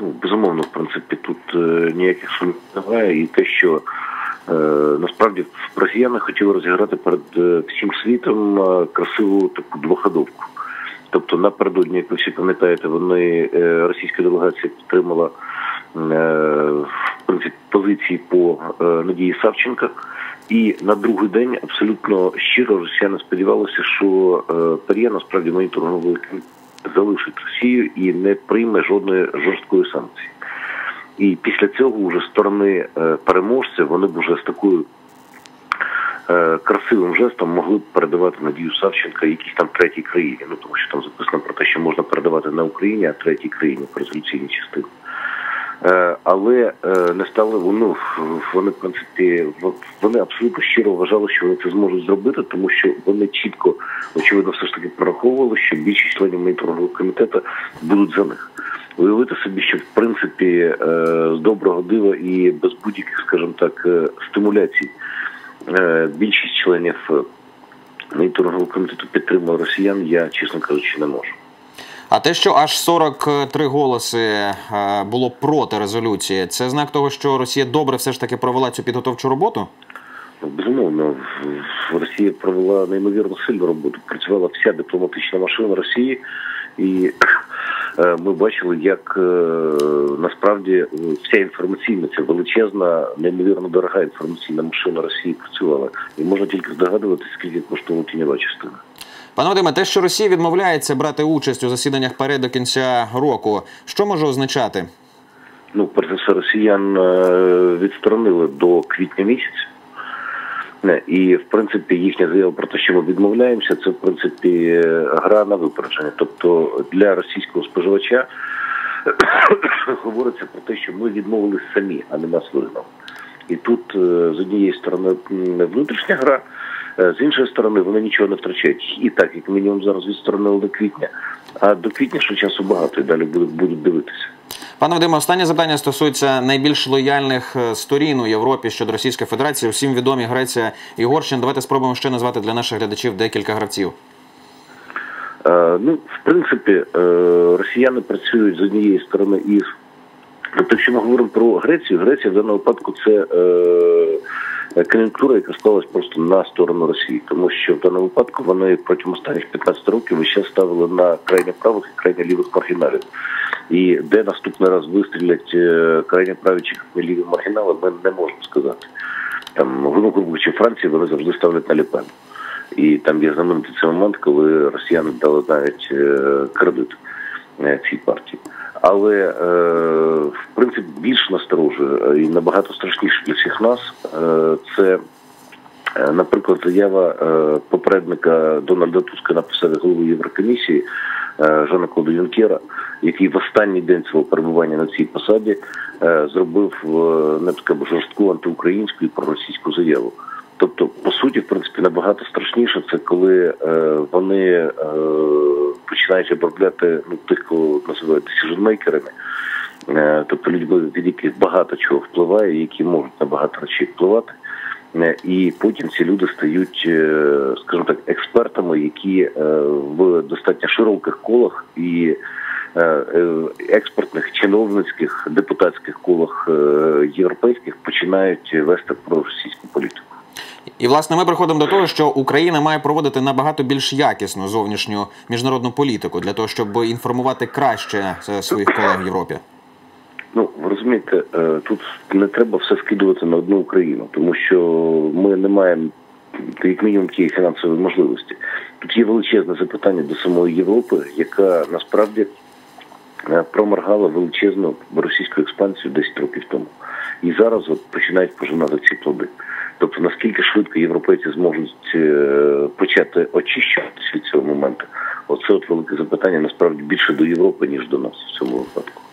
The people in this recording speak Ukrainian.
Ну, безумовно, в принципі, тут е, ніяких сумнів немає, і те, що е, насправді росіяни хотіли розіграти перед е, всім світом красиву таку двоходовку. Тобто напередодні, як ви всі пам'ятаєте, вони російська делегація підтримала в принципі позиції по Надії Савченка. І на другий день абсолютно щиро росіяни сподівалися, що Пар'є насправді моніторинговий залишить Росію і не прийме жодної жорсткої санкції. І після цього вже сторони е, переможця вони б вже з такою е, красивим жестом могли б передавати Надію Савченка якійсь там третій країні. Ну тому що там записано про те, що можна передавати не Україні, а третій країні по резолюційній частині. Е, Але е, не стали ну, вони в принципі вони абсолютно щиро вважали, що вони це зможуть зробити, тому що вони чітко, очевидно, все ж таки прораховували, що більшість членів моніторингового комітету будуть за них. Уявити собі, що в принципі е, з доброго дива і без будь-яких, скажімо так, стимуляцій більшість членів моніторингового комітету підтримує росіян, я чесно кажучи, не можу. А те, що аж 43 голоси е, було проти резолюції, це знак того, що Росія добре все ж таки провела цю підготовчу роботу. Ну, Безумовно, Росія провела неймовірно сильну роботу. Працювала вся дипломатична машина Росії, і е, ми бачили, як е, насправді вся інформаційна, ця величезна, неймовірно дорога інформаційна машина Росії працювала. І можна тільки здогадуватися, скільки коштувала тіньова частина. Пане Вадиме, те, що Росія відмовляється брати участь у засіданнях ПАРЄ до кінця року, що може означати? Ну, перш все, росіян е, відсторонили до квітня місяця. І, в принципі, їхня заява про те, що ми відмовляємося, це в принципі е, гра на випередження. Тобто для російського споживача говориться про те, що ми відмовились самі, а не нас вигнали. І тут е, з однієї сторони внутрішня гра, е, з іншої сторони вони нічого не втрачають. І так, як мінімум, зараз відсторонили до квітня. А до квітня ще часу багато і далі будуть, будуть дивитися. Пане Вадиме, останнє запитання стосується найбільш лояльних е, сторін у Європі щодо Російської Федерації. Всім відомі Греція і Угорщина. Давайте спробуємо ще назвати для наших глядачів декілька гравців. Е, Ну, в принципі, е, росіяни працюють з однієї сторони із. Тобто, якщо ми говоримо про Грецію, Греція в даному випадку це е, кон'юнктура, яка склалась просто на сторону Росії, тому що в даному випадку вони протягом останніх 15 років час ставили на крайне правих і крайне лівих маргіналів. І де наступний раз вистрілять е, крайне праві чи ліві маргінали, ми не можемо сказати. Там, грубо Франції вони завжди ставлять на Ліпен. І там є знаменитий цей момент, коли росіяни дали навіть е, кредит е, цій партії. Але е, в принципі більш насторожує і набагато страшніше для всіх нас е, це. е, Наприклад, заява попередника Дональда Туска на посаді голови Єврокомісії Жана Клода Юнкера, який в останній день свого перебування на цій посаді зробив не така жорстку антиукраїнську і проросійську заяву. Тобто, по суті, в принципі, набагато страшніше це коли вони починають обробляти ну, тих, кого називають decision-мейкерами, е, тобто людьми, від яких багато чого впливає, які можуть на багато речей впливати. Е, І потім ці люди стають, е, скажімо так, експертами, які в достатньо широких колах і експертних, чиновницьких, депутатських колах європейських починають вести проросійську політику. І власне ми приходимо до того, що Україна має проводити набагато більш якісну зовнішню міжнародну політику для того, щоб інформувати краще е, своїх колег в Європі. Ну, ви розумієте, е, тут не треба все скидувати на одну Україну, тому що ми не маємо як мінімум тієї фінансової можливості. Тут є величезне запитання до самої Європи, яка насправді е, проморгала величезну російську експансію 10 років тому. І зараз от починають пожинати ці плоди. Тобто наскільки швидко європейці зможуть е, почати очищатися від цього моменту, оце от велике запитання насправді більше до Європи, ніж до нас в цьому випадку.